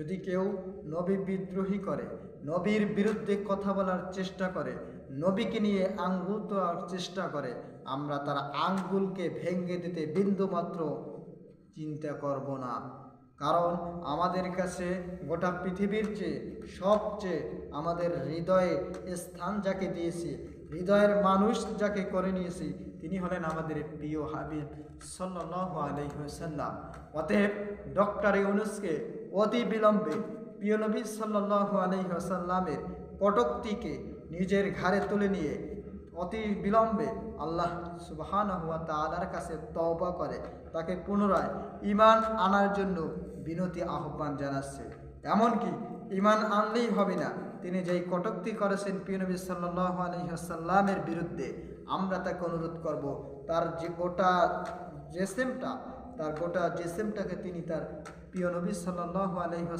যদি কেউ নবী বিদ্রোহী করে, নবীর বিরুদ্ধে কথা বলার চেষ্টা করে, নবীকে নিয়ে আঙ্গুল তোলার চেষ্টা করে, আমরা তার আঙ্গুলকে ভেঙে দিতে বিন্দুমাত্র চিন্তা করব না। কারণ আমাদের কাছে গোটা পৃথিবীর চেয়ে, সবচেয়ে আমাদের হৃদয়ে স্থান যাকে দিয়েছি, হৃদয়ের মানুষ যাকে করে নিয়েছি, তিনি হলেন আমাদের প্রিয় হাবিব সাল্লাহ আলহিহাল্লাম অতএব ডক্টর ইউনুসকে অতি বিলম্বে প্রিয় নবী সাল্লাহ আলহিহাসাল্লামের কটকটিকে নিজের ঘাড়ে তুলে নিয়ে অতি বিলম্বে আল্লাহ সুবহান হুয়া তালার কাছে তওবা করে, তাকে পুনরায় ইমান আনার জন্য বিনতি আহ্বান জানাচ্ছে। এমনকি ইমান আনলেই হবে না, তিনি যেই কটুক্তি করেছেন পিনবী সাল্লাহ আলহিহাসাল্লামের বিরুদ্ধে, আমরা তাকে অনুরোধ করব, তার যে গোটা জেসেমটা, তার গোটা জেসেমটাকে তিনি তার প্রিয় নবী সাল্লাহ আলহিহ